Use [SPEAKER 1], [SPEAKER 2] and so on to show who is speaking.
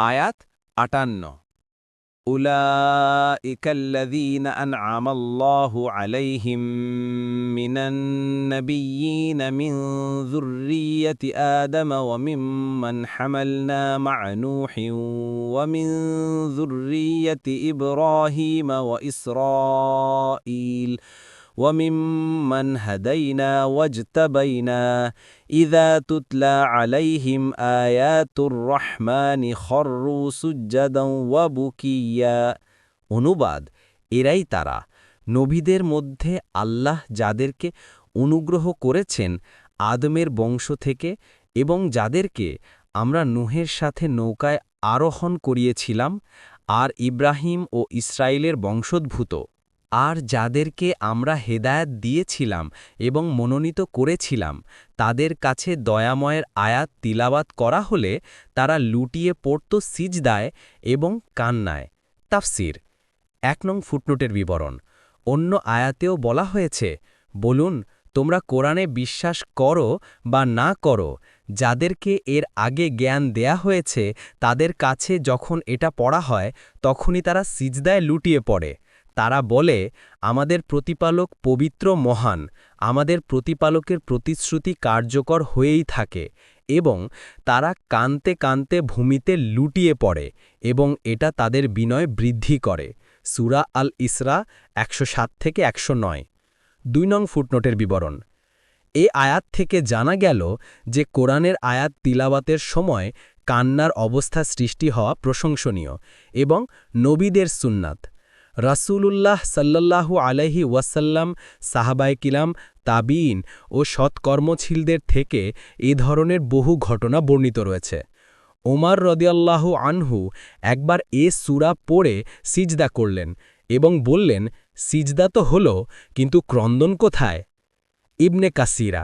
[SPEAKER 1] আয়াত আটান্ন أولئك الذين أنعم الله عليهم من النبيين من ذرية آدم وممن حملنا مع نوح ومن ذرية إبراهيم وإسرائيل وممن هدينا واجتبينا إذا تتلى عليهم آيات الرحمن خروا سجدا وبكيا অনুবাদ এরাই তারা নবীদের মধ্যে আল্লাহ যাদেরকে অনুগ্রহ করেছেন আদমের বংশ থেকে এবং যাদেরকে আমরা নুহের সাথে নৌকায় আরোহণ করিয়েছিলাম আর ইব্রাহিম ও ইসরায়েলের বংশোদ্ভূত আর যাদেরকে আমরা হেদায়াত দিয়েছিলাম এবং মনোনীত করেছিলাম, তাদের কাছে দয়াময়ের আয়াত তিলাবাত করা হলে তারা লুটিয়ে পড়ত সিজদায় এবং কান্নায়। তাফসির, এক নং ফুটনোটের বিবরণ। অন্য আয়াতেও বলা হয়েছে, বলুন, তোমরা কোরআনে বিশ্বাস করো বা না করো, যাদেরকে এর আগে জ্ঞান দেয়া হয়েছে, তাদের কাছে যখন এটা পড়া হয়, তখনই তারা সিজদায় লুটিয়ে পড়ে। তারা বলে, আমাদের প্রতিপালক পবিত্র মহান, আমাদের প্রতিপালকের প্রতিশ্রুতি কার্যকর হয়েই থাকে এবং তারা কানতে কানতে ভূমিতে লুটিয়ে পড়ে এবং এটা তাদের বিনয় বৃদ্ধি করে। সুরা আল ইসরা একশো থেকে একশো দুই নং ফুটনোটের বিবরণ। এ আয়াত থেকে জানা গেল যে কোরআনের আয়াত তিলাবাতের সময় কান্নার অবস্থা সৃষ্টি হওয়া প্রশংসনীয় এবং নবীদের সুন্নাত। রাসূলুল্লাহ সাল্লাল্লাহু আলাইহি ওয়াসাল্লাম, সাহাবায় কিলাম তাবিন ও সৎকর্মশীলদের থেকে এ ধরনের বহু ঘটনা বর্ণিত রয়েছে। ওমার রদিয়াল্লাহু আনহু একবার এ সুরা পড়ে সিজদা করলেন এবং বললেন, সিজদা তো হল, কিন্তু ক্রন্দন কোথায়? ইবনে কাসিরা